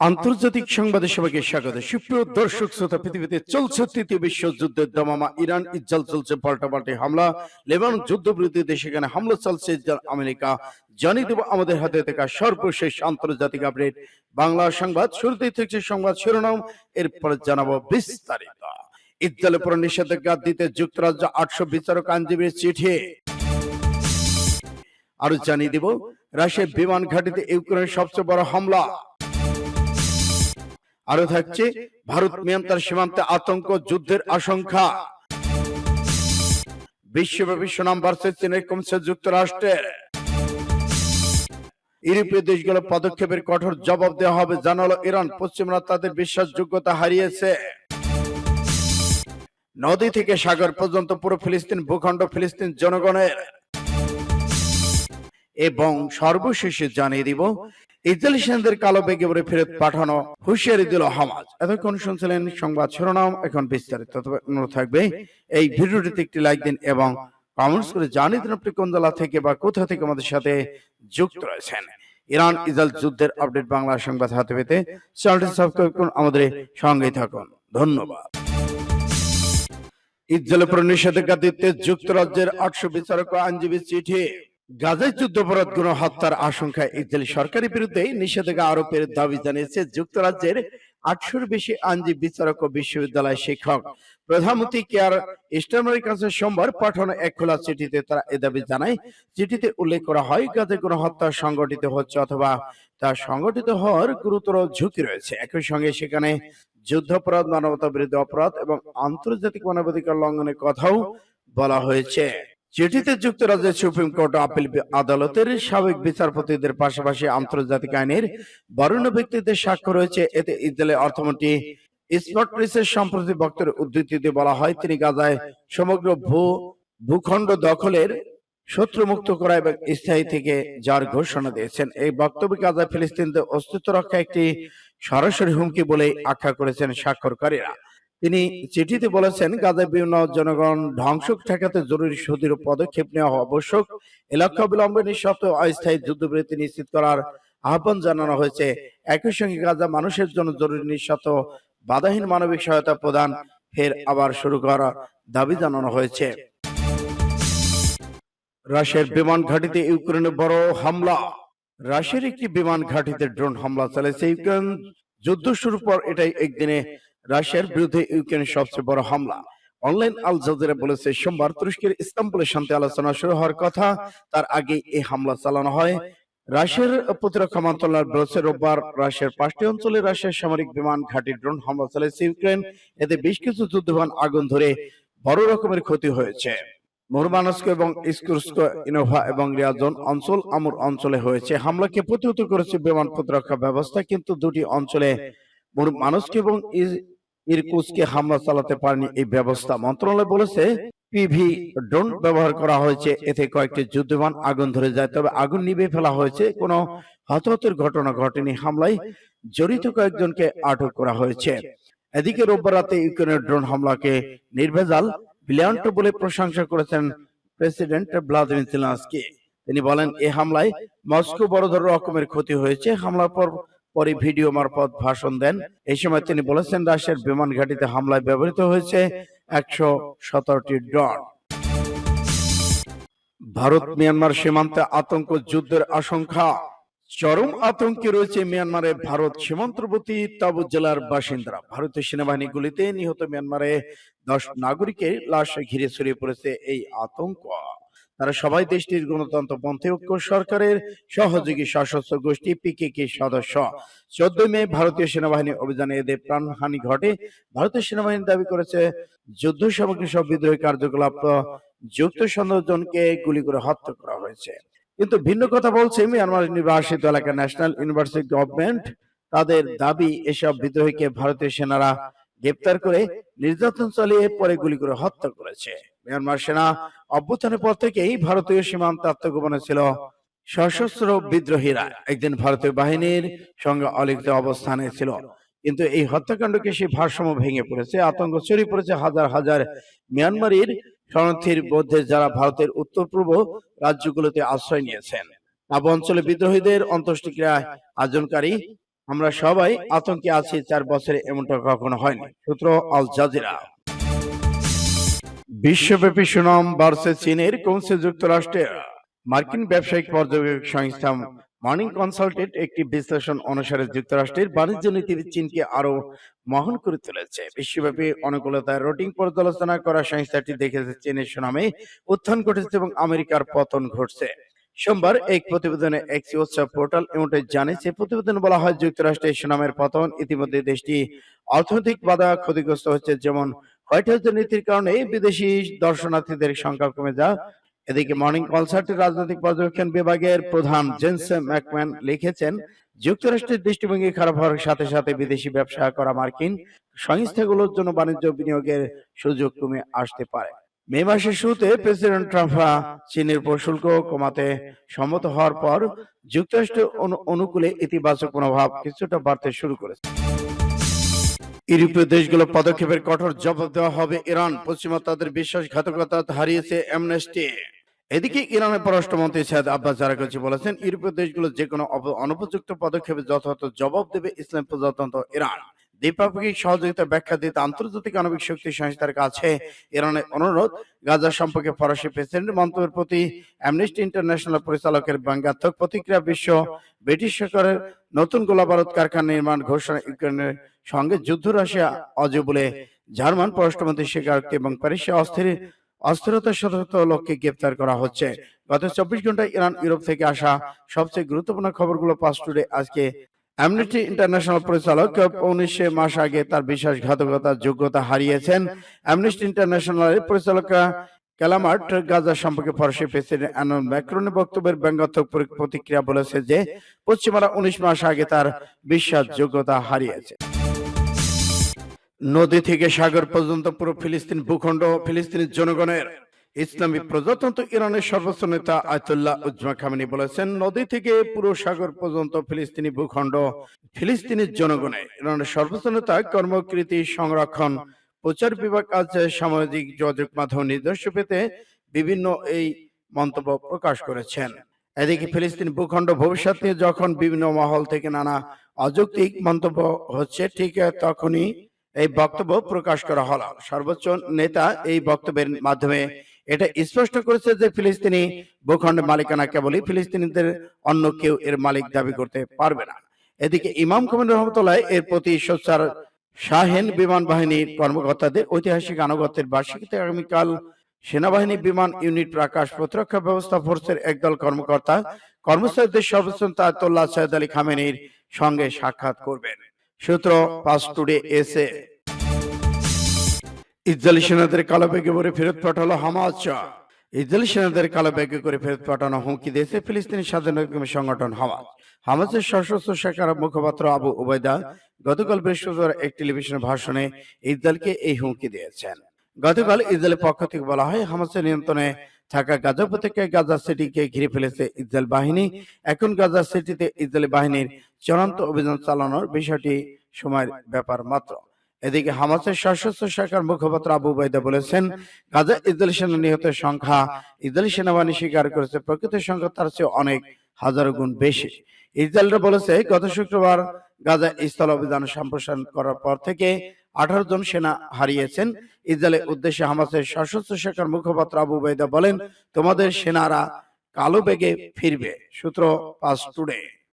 আন্তর্জাতিক সংবাদে সবাইকে স্বাগত। সুপ্রিয় দর্শক শ্রোতা পৃথিবীতে চলছে তৃতীয় বিশ্বযুদ্ধের দমামা। ইরান ইসরায়েল চলছে পাল্টাপাল্টি হামলা। লেবানন যুদ্ধবিরোধী দেশে এখানে হামলা চলছে আমেরিকা। জানিয়ে দেব আমাদের হাতে থাকা সর্বশেষ আন্তর্জাতিক আপডেট। বাংলা সংবাদ শুরুতেই থেকে সংবাদ শিরোনাম। এরপর জানাব বিস্তারিত। ইসরায়েলের উপর নিষেধাজ্ঞা দিতে যুক্তরাজ্য আটশো বিচারক আইনজীবীর চিঠি। আরও জানিয়ে দিব রাশিয়ার বিমান ঘাটিতে ইউক্রেনের সবচেয়ে বড় হামলা। আরও থাকছে ভারত মিয়ানমার সীমান্তে আতঙ্ক যুদ্ধের আশঙ্কা। বিশ্বব্যাপী সুনাম বাড়ছে চীনের কমছে যুক্তরাষ্ট্রের ইউরোপীয় দেশগুলো পদক্ষেপের কঠোর জবাব দেওয়া হবে, জানালো ইরান। পশ্চিমরা তাদের বিশ্বাসযোগ্যতা হারিয়েছে। নদী থেকে সাগর পর্যন্ত পুরো ফিলিস্তিন, ভূখণ্ড ফিলিস্তিন জনগণের। এবং সর্বশেষে জানিয়ে দিব ইসরায়েলি সেনাদের কালো বেগে পরে ফেরত পাঠানো হুঁশিয়ারি দিল হামাজ এতক্ষণ শুনছিলেন সংবাদ শিরোনাম, এখন বিস্তারিত অনুরোধ থাকবে। এই ভিডিওটিতে একটি লাইক দিন এবং কমেন্টস করে জানিয়ে দিন আপনি কোন জেলা থেকে বা কোথা থেকে আমাদের সাথে যুক্ত রয়েছেন। ইরান ইসরায়েল যুদ্ধের আপডেট বাংলা সংবাদ হাতে পেতে চ্যানেলটি সাবস্ক্রাইব করুন, আমাদের সঙ্গেই থাকুন। ধন্যবাদ। ইসরায়েলের উপর নিষেধাজ্ঞা দিতে যুক্তরাজ্যের আটশো বিচারক আইনজীবী চিঠি। গাজায় যুদ্ধপরাধ গুণ হত্যার আশঙ্কায় ইসরায়েলি সরকারের বিরুদ্ধে নিষেধাজ্ঞা আরোপের দাবি জানিয়েছে যুক্তরাজ্যের আটশোর বেশি আইনজীবী বিচারক ও বিশ্ববিদ্যালয় শিক্ষক। প্রধানমন্ত্রী কেয়ার স্টারমারের কাছে সোমবার পাঠানো এক খোলা চিঠিতে তারা এ দাবি জানায়, চিঠিতে উল্লেখ করা হয়, গাজায় কোনো হত্যা সংগঠিত হচ্ছে অথবা তা সংগঠিত হওয়ার গুরুতর ঝুঁকি রয়েছে। একই সঙ্গে সেখানে যুদ্ধাপরাধ মানবতা বিরোধী অপরাধ এবং আন্তর্জাতিক মানবাধিকার লঙ্ঘনের কথাও বলা হয়েছে। চিঠিতে যুক্তরাজ্যের সুপ্রিম কোর্ট আপিল আদালতের সাবেক বিচারপতিদের পাশাপাশি আন্তর্জাতিক আইনের বরণ্য ব্যক্তিদের সাক্ষ্য রয়েছে। এতে ইসরায়েলের অর্থমন্ত্রী স্মার্ট প্রেসের সম্প্রতি বক্তব্যের উদ্ধৃতিতে বলা হয়, তিনি গাজায় সমগ্র ভূ ভূখণ্ড দখলের শত্রুমুক্ত করা এবং স্থায়ী থেকে যার ঘোষণা দিয়েছেন। এই বক্তব্যে গাজায় ফিলিস্তিনদের অস্তিত্ব রক্ষা একটি সরাসরি হুমকি বলে আখ্যা করেছেন স্বাক্ষরকারীরা। তিনি চিঠিতে বলেছেন, গাজায় বিভিন্ন জনগণ ধ্বংস ঠেকাতে জরুরি সুদৃঢ় পদক্ষেপ নেওয়া আবশ্যক। এলাকা অবিলম্বে নিঃশব্দ অস্থায়ী যুদ্ধবিরতি নিশ্চিত করার আহ্বান জানানো হয়েছে। একই সঙ্গে গাজা মানুষের জন্য জরুরি নিঃশর্ত বাধাহীন মানবিক সহায়তা প্রদান ফের আবার শুরু করার দাবি জানানো হয়েছে। রাশিয়ার বিমান ঘাঁটিতে ইউক্রেনে বড় হামলা। রাশিয়ার একটি বিমান ঘাঁটিতে ড্রোন হামলা চালিয়েছে ইউক্রেন। যুদ্ধ শুরুর পর এটাই একদিনে রাশিয়ার বিরুদ্ধে ইউক্রেনের সবচেয়ে বড় হামলা। অনলাইন আল জাজিরা বলেছে সোমবার তুরস্কের ইস্তাম্বুলে শান্তি আলোচনা শুরু হওয়ার কথা। তার আগে এই হামলা চালানো হয়। রাশিয়ার প্রতিরক্ষা মন্ত্রণালয় বলেছে রোববার রাশিয়ার পাঁচটি অঞ্চলে রাশিয়ার সামরিক বিমান ঘাঁটি ড্রোন হামলা চালিয়েছে ইউক্রেন। এতে বেশ কিছু যুদ্ধবিমান আগুন ধরে বড় রকমের ক্ষতি হয়েছে। মুরমানস্ক এবং ইস্কুরস্ক ইনোভা এবং রিয়াজন অঞ্চল আমুর অঞ্চলে হয়েছে। হামলাকে প্রতিহত করেছে বিমান প্রতিরক্ষা ব্যবস্থা কিন্তু দুটি অঞ্চলে মুরমানস্ক এবং ইরকুসকে হামলা চালাতে পারেনি এই ব্যবস্থা। মন্ত্রণালয় বলেছে, পিভি ড্রোন ব্যবহার করা হয়েছে। এতে কয়েকটি যুদ্ধবিমান আগুন ধরে যায়, তবে আগুন নিভে ফেলা হয়েছে। কোনো হতাহতের ঘটনা ঘটেনি। হামলায় জড়িত কয়েকজনকে আটক করা হয়েছে। এদিকে রোববার রাতে ইউক্রেনের ড্রোন হামলাকে নির্ভেজাল ব্রিলিয়ান্ট বলে প্রশংসা করেছেন প্রেসিডেন্ট ভ্লাদিমির জেলেনস্কি। তিনি বলেন এই হামলায় মস্কো বড় ধরনের রকমের ক্ষতি হয়েছে। হামলার পর পরে ভিডিও মারফত ভাষণ দেন। এই সময় তিনি বলেছেন, রাশিয়ার বিমান ঘাঁটিতে হামলায় ব্যবহৃত হয়েছে একশো সতেরোটি ড্রোন। ভারত মিয়ানমার সীমান্তে আতঙ্ক যুদ্ধের আশঙ্কা। চরম আতঙ্কে রয়েছে মিয়ানমারে ভারত সীমান্তবর্তী তাবু জেলার বাসিন্দারা। ভারতীয় সেনাবাহিনী গুলিতে নিহত মিয়ানমারে দশ নাগরিকের লাশ ঘিরে ছড়িয়ে পড়েছে এই আতঙ্ক। তারা সবাই দেশটির গণতন্ত্রপন্থী ঐক্য সরকারের সহযোগী সশস্ত্র গোষ্ঠী পিকেকে সদস্য। চোদ্দই মে ভারতীয় সেনাবাহিনী অভিযানে এদের প্রাণহানি ঘটে। ভারতীয় সেনাবাহিনী দাবি করেছে, যুদ্ধ সামগ্রী সব বিদ্রোহী কার্যকলাপ যুক্ত সন্দেহজনকে গুলি করে হত্যা করা হয়েছে। কিন্তু ভিন্ন কথা বলছে মিয়ানমার নির্বাসিত এলাকা ন্যাশনাল ইউনিভার্সিটি গভর্নমেন্ট। তাদের দাবি, এসব বিদ্রোহীকে ভারতীয় সেনারা গ্রেপ্তার করে নির্যাতন চালিয়ে পরে গুলি করে হত্যা করেছে। মিয়ানমার সেনা অভ্যুত্থানের পর থেকেই ভারতীয় সীমান্ত আত্মগোপনে ছিল সশস্ত্র বিদ্রোহীরা। একদিন ভারতীয় বাহিনীর সঙ্গে অলিখিত অবস্থানে ছিল। কিন্তু এই হত্যাকাণ্ডকে সেই ভারসাম্য ভেঙে পড়েছে আতঙ্ক ছড়িয়ে পড়েছে হাজার হাজার মিয়ানমারের শরণার্থীর মধ্যে যারা ভারতের উত্তর পূর্ব রাজ্যগুলোতে আশ্রয় নিয়েছেন। আবু অঞ্চলে বিদ্রোহীদের অন্ত্যেষ্টিক্রিয়া আয়োজনকারী আমরা সবাই আতঙ্কে আছি, চার বছরে এমনটা কখনো হয়নি। সূত্র আল জাজিরা। বিশ্বব্যাপী সুনাম বাড়ছে চীনের কমছে যুক্তরাষ্ট্রের মার্কিন ব্যবসায়িক পর্যবেক্ষক সংস্থা মর্নিং কনসালটেন্ট একটি বিশ্লেষণ অনুসারে যুক্তরাষ্ট্রের বাণিজ্য নীতি চীনকে আরও মহান করে তুলেছে। বিশ্বব্যাপী অনুকূলতায় রোটিং পর্যালোচনা করা সংস্থাটি দেখেছে, চীনের সুনামে উত্থান ঘটেছে এবং আমেরিকার পতন ঘটছে। সোমবার এক প্রতিবেদনে এক্সিওস পোর্টাল এমনটাই জানিয়েছে। প্রতিবেদনে বলা হয় যুক্তরাষ্ট্রের সুনামের পতন ইতিমধ্যে দেশটি অর্থনৈতিক বাধা ক্ষতিগ্রস্ত হচ্ছে যেমন হোয়াইট হাউসের নীতির কারণে বিদেশি দর্শনার্থীদের সংখ্যা কমে যা এদিকে মর্নিং কনসার্টের রাজনৈতিক পর্যবেক্ষণ বিভাগের প্রধান জেমস ম্যাকম্যান লিখেছেন যুক্তরাষ্ট্রের দৃষ্টিভঙ্গি খারাপ হওয়ার সাথে সাথে বিদেশি ব্যবসা করা মার্কিন সংস্থাগুলোর জন্য বাণিজ্য বিনিয়োগের সুযোগ কমে আসতে পারে। মে মাসের শুরুতে প্রেসিডেন্ট ট্রাম্প চীনের উপর শুল্ক কমাতে সম্মত হওয়ার পর যুক্তরাষ্ট্র অনুকূলে ইতিবাচক মনোভাব কিছুটা বাড়তে শুরু করেছে। ইউরোপীয় দেশগুলো পদক্ষেপের কঠোর জবাব দেওয়া হবে ইরান। পশ্চিমা তাদের বিশ্বাসঘাতকতা হারিয়েছে অ্যামনেস্টি। এদিকে ইরানের পররাষ্ট্রমন্ত্রী সাদ আব্বাস জারাকচি বলেছেন, ইউরোপীয় দেশগুলো যে কোনো অনুপযুক্ত পদক্ষেপে যথাযথ জবাব দেবে ইসলাম প্রজাতন্ত্র ইরান। দ্বিপাক্ষিক সহযোগিতা ব্যাখ্যা দিতে আন্তর্জাতিক আণবিক শক্তি সংস্থার কাছে ইরানের অনুরোধ গাজা সম্পর্কে ফরাসি প্রেসিডেন্ট মন্তব্যের প্রতি অ্যামনেস্টি ইন্টারন্যাশনাল পরিচালকের ব্যঙ্গাত্মক প্রতিক্রিয়া বিশ্ব ব্রিটিশ সরকারের নতুন গোলাবারুদ কারখানা নির্মাণ ঘোষণা ইউক্রেনের সঙ্গে যুদ্ধ রাশিয়া অজ বলে জার্মান পররাষ্ট্রমন্ত্রী স্বীকারোক্তি এবং প্যারিসে অস্থির অস্থিরতা শত শত লোককে গ্রেপ্তার করা হচ্ছে। গত চব্বিশ ঘন্টায় ইরান ইউরোপ থেকে আসা সবচেয়ে গুরুত্বপূর্ণ খবরগুলো পাঁচ টুডে আজকে অ্যামনেস্টি ইন্টারন্যাশনাল পরিচালক উনিশ মাস আগে তার বিশ্বাসঘাতকতার যোগ্যতা হারিয়েছেন। অ্যামনেস্টি ইন্টারন্যাশনালের পরিচালকরা ক্যালামার্ট গাজা সম্পর্কে ফরাসি প্রেসিডেন্ট অ্যানুয়াল ম্যাক্রনের বক্তব্যের ব্যঙ্গাত্মক প্রতিক্রিয়া বলেছে যে, পশ্চিমারা উনিশ মাস আগে তার বিশ্বাসযোগ্যতা হারিয়েছে। নদী থেকে সাগর পর্যন্ত পুরো ফিলিস্তিন ভূখণ্ড ফিলিস্তিনের জনগণের ইসলামী প্রজাতন্ত্র ইরানের সর্বোচ্চ নেতা আয়তুল্লাহ উজ্মা খামেনি বলেছেন নদী থেকে পুরো সাগর পর্যন্ত ফিলিস্তিনি ভূখণ্ড ফিলিস্তিনের জনগণের ইরানের সর্বোচ্চ নেতা কর্মকৃতি সংরক্ষণ প্রচার বিভাগ আজ সামাজিক যোগাযোগ মাধ্যম নিজস্ব পেতে বিভিন্ন এই মন্তব্য প্রকাশ করেছেন। এদিকে ফিলিস্তিন ভূখণ্ড ভবিষ্যৎ নিয়ে যখন বিভিন্ন মহল থেকে নানা অযৌক্তিক মন্তব্য হচ্ছে ঠিক তখনই এই বক্তব্য প্রকাশ করা হলো। সর্বোচ্চ নেতা এই বক্তব্যের মাধ্যমে এটা স্পষ্ট করেছে যে ফিলিস্তিনি ভূখণ্ডের মালিকানা কেবলই ফিলিস্তিনিদের অন্য কেউ এর মালিক দাবি করতে পারবে না। এদিকে ইমাম কমিন রহমতুল্লাহ এর প্রতি সোচ্চার শাহেন বিমান বাহিনীর কর্মকর্তাদের ঐতিহাসিক আনুগত্যের বার্ষিকীতে আগামীকাল সেনাবাহিনী বিমান ইউনিট আকাশ প্রতিরক্ষা ব্যবস্থা ফোর্সের একদল কর্মকর্তা কর্মচারীদের সর্বোচ্চ তায়তুল্লাহ সৈয়দ আলী খামেনির সঙ্গে সাক্ষাৎ করবেন। সূত্র পাস টুডে এসে ইসরায়েলি সেনাদের কালো ব্যাগে ভরে ফেরত পাঠালো হামাজ ইসরায়েলি সেনাদের কালো ব্যাগে করে ফেরত পাঠানো হুমকি দিয়েছে ফিলিস্তিনি স্বাধীনতা সংগঠন হামাজ হামাজের সশস্ত্র শাখার মুখপাত্র আবু ওবায়দা গতকাল বৃহস্পতিবার এক টেলিভিশন ভাষণে ইসরায়েলকে এই হুমকি দিয়েছেন। গতকাল ইসরায়েলের পক্ষ থেকে বলা হয়, হামাসের নিয়ন্ত্রণে থাকা গাজা উপত্যকায় গাজা সিটিকে ঘিরে ফেলেছে ইসরায়েল বাহিনী। এখন গাজা সিটিতে ইসরায়েলি বাহিনীর চূড়ান্ত অভিযান চালানোর বিষয়টি সময়ের ব্যাপার মাত্র। এদিকে হামাসের সশস্ত্র শাখার মুখপাত্র আবু বাইদা বলেছেন গাজা ইসরায়েলি সেনা নিহতের সংখ্যা, ইসরায়েলি সেনাবাহিনী স্বীকার করেছে, প্রকৃত সংখ্যা তার চেয়ে অনেক হাজারো গুণ বেশি। ইসরায়েলরা বলেছে, গত শুক্রবার গাজা স্থল অভিযান সম্প্রসারণ করার পর থেকে আঠারো জন সেনা হারিয়েছেন। ইসরায়েলের উদ্দেশ্যে হামাসের সশস্ত্র শাখার মুখপাত্র আবু বাইদা বলেন, তোমাদের সেনারা কালো বেগে ফিরবে। সূত্র পাস টুডে।